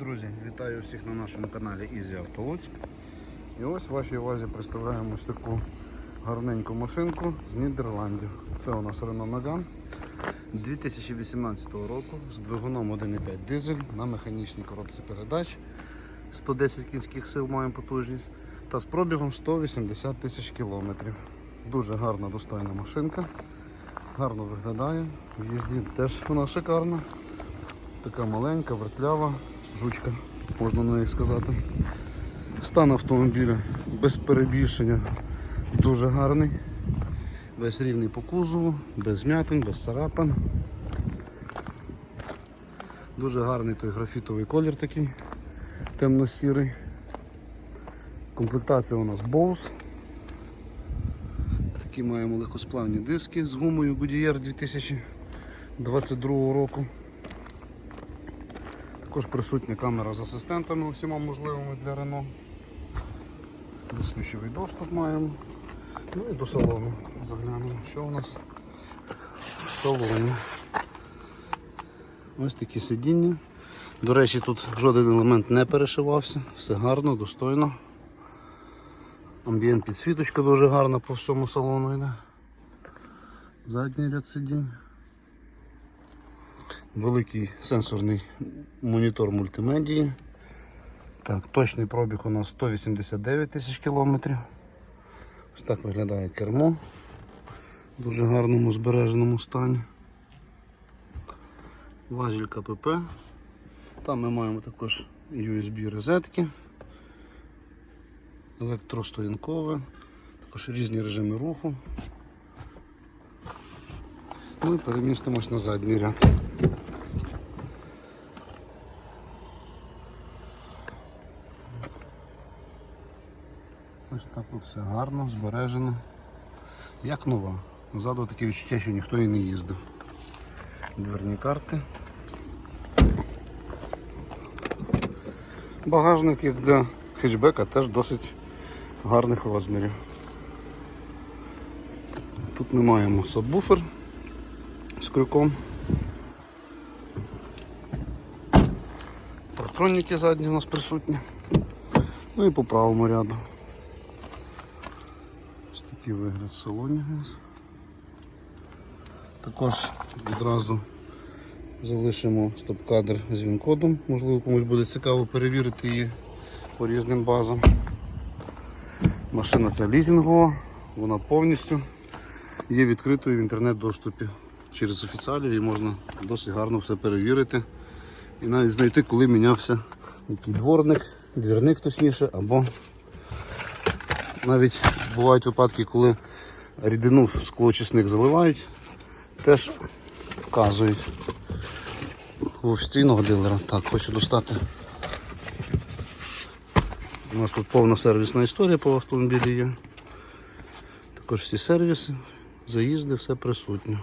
Друзі, вітаю всіх на нашому каналі Easy Auto І ось в вашій увазі представляємо ось таку гарненьку машинку з Нідерландів. Це у нас Renault Megane 2018 року з двигуном 1.5 дизель на механічній коробці передач. 110 кінських сил маємо потужність та з пробігом 180 тисяч кілометрів. Дуже гарна достойна машинка. Гарно виглядає. В їзді теж вона шикарна. Така маленька, вертлява, жучка, можна на неї сказати. Стан автомобіля без перебільшення дуже гарний. Весь рівний по кузову, без змятин, без царапин. Дуже гарний той графітовий колір такий, темно-сірий. Комплектація у нас Bose. Такі маємо легкосплавні диски з гумою Goodyear 2022 року. Також присутня камера з асистентами усіма можливими для Renault. Безключовий доступ маємо. Ну і до салону заглянемо, що у нас в салоні. Ось такі сидіння. До речі, тут жоден елемент не перешивався, все гарно, достойно. Амбієнт підсвіточка дуже гарна по всьому салону йде. Задній ряд сидінь. Великий сенсорний монітор мультимедії. Так, точний пробіг у нас 189 тисяч кілометрів. Ось так виглядає кермо в дуже гарному збереженому стані. Важіль КПП. Там ми маємо також USB розетки, електростоянкове, також різні режими руху. Ну і перемістимось на задній ряд. Ось так все гарно, збережено. Як нова. Ззаду таке відчуття, що ніхто і не їздив. Дверні карти. Багажник, як для хетчбека, теж досить гарних розмірів. Тут ми маємо сабвуфер з крюком. Партроніки задні у нас присутні. Ну і по правому ряду. Ось такий вигляд в салоні у нас. Також відразу залишимо стоп-кадр з він-кодом. Можливо комусь буде цікаво перевірити її по різним базам. Машина ця лізінгова, вона повністю є відкритою в інтернет-доступі. Через офіціалів її можна досить гарно все перевірити і навіть знайти, коли мінявся який дворник, двірник точніше, або навіть бувають випадки, коли рідину в склоочисник заливають, теж вказують у офіційного дилера. Так, хочу достати. У нас тут повна сервісна історія по автомобілі є. Також всі сервіси, заїзди, все присутнє.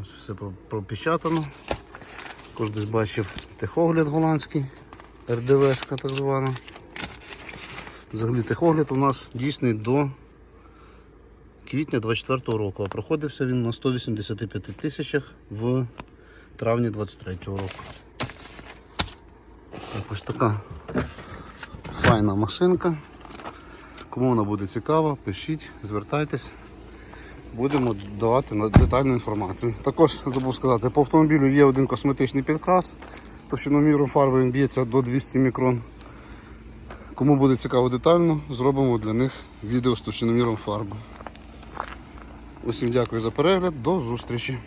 Ось все пропечатано. Також десь бачив техогляд голландський, РДВшка так звана. Взагалі техогляд у нас дійсний до квітня 24 року, а проходився він на 185 тисячах в травні 23 року. Так, ось така файна машинка. Кому вона буде цікава, пишіть, звертайтесь. Будемо давати детальну інформацію. Також забув сказати, по автомобілю є один косметичний підкрас. Товщиноміром фарби він б'ється до 200 мікрон. Кому буде цікаво детально, зробимо для них відео з товщиноміром фарби. Усім дякую за перегляд, до зустрічі.